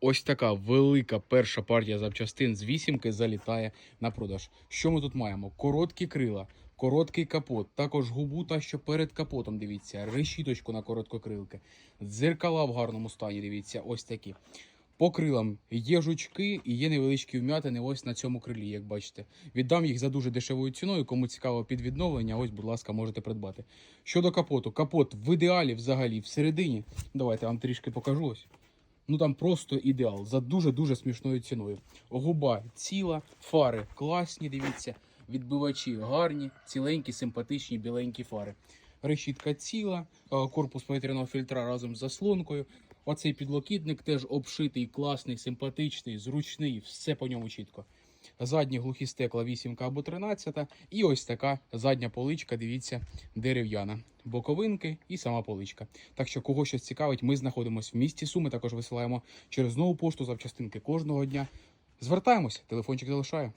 ось така велика перша партія запчастин з вісімки залітає на продаж. Що ми тут маємо? Короткі крила, короткий капот, також губу та що перед капотом, дивіться, решіточку на короткокрилки, дзеркала в гарному стані, дивіться, ось такі. По крилам є жучки і є невеличкі вмятини ось на цьому крилі, як бачите. Віддам їх за дуже дешевою ціною. Кому цікаво під відновлення, ось, будь ласка, можете придбати. Щодо капоту, капот в ідеалі взагалі всередині. Давайте я вам трішки покажу ось. Ну там просто ідеал за дуже-дуже смішною ціною. Губа ціла, фари класні, дивіться, відбивачі гарні, ціленькі, симпатичні, біленькі фари. Решітка ціла, е, корпус повітряного фільтра разом з заслонкою. Оцей підлокітник теж обшитий, класний, симпатичний, зручний, все по ньому чітко. Задні глухі стекла 8 або 13. І ось така задня поличка, дивіться, дерев'яна. Боковинки і сама поличка. Так що, кого щось цікавить, ми знаходимося в місті Суми. Також висилаємо через нову пошту запчастинки кожного дня. Звертаємось, телефончик залишаю.